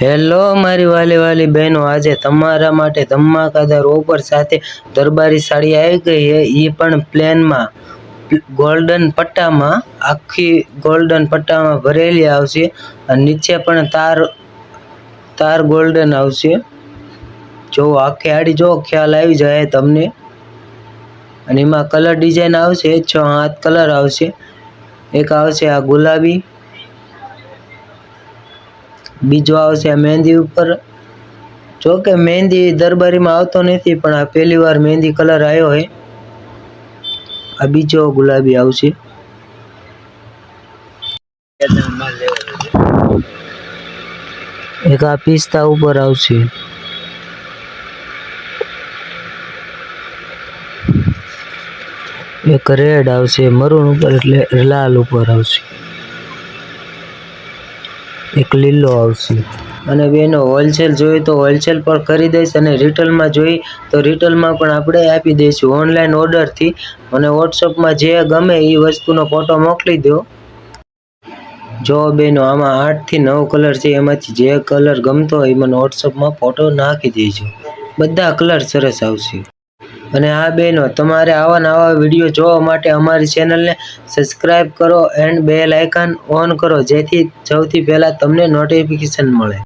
Hello, મારી વાલી વાલી બહેનો, આજે તમારા માટે ધમાકાદાર ઓફર સાથે દરબારી સાડી આવી ગઈ છે. એ પણ પ્લેનમાં ગોલ્ડન પટ્ટામાં, આખી ગોલ્ડન પટ્ટામાં ભરેલી આવશે અને નીચે પણ તાર તાર ગોલ્ડન આવશે. જો આખી આડી જો ખ્યાલ આવી જાય તમને. અને એમાં કલર ડિઝાઇન આવશે, છ સાત કલર આવશે. એક આવશે આ ગુલાબી બીજો આવશે મહેંદી ઉપર. જો કે મહેંદી દરબારીમાં આવતો નથી, પણ આ પહેલી વાર મહેંદી કલર આવ્યો છે. આ બીજો ગુલાબી આવશે. એક આ પિસ્તા ઉપર આવશે. એક રેડ આવશે, મરૂન ઉપર એટલે લાલ ઉપર આવશે. એક લીલો આવશે. અને બેનો હોલસેલ જોઈએ તો હોલસેલ પર કરી દઈશ અને રિટેલમાં જોઈ તો રિટેલમાં પણ આપણે આપી દઈશું. ઓનલાઈન ઓર્ડરથી અને વોટ્સઅપમાં જે ગમે એ વસ્તુનો ફોટો મોકલી દો. જો બેનો, આમાં આઠથી નવ કલર છે, એમાંથી જે કલર ગમતો હોય મને વોટ્સઅપમાં ફોટો નાખી દેજો. બધા કલર સરસ આવશે. અને આ બહેનો તમારે આવા નવા વીડિયો જોવા માટે અમારી ચેનલને સબસ્ક્રાઇબ કરો એન્ડ બેલ આઇકન ઓન કરો, જેથી સૌથી પહેલાં તમને નોટિફિકેશન મળે.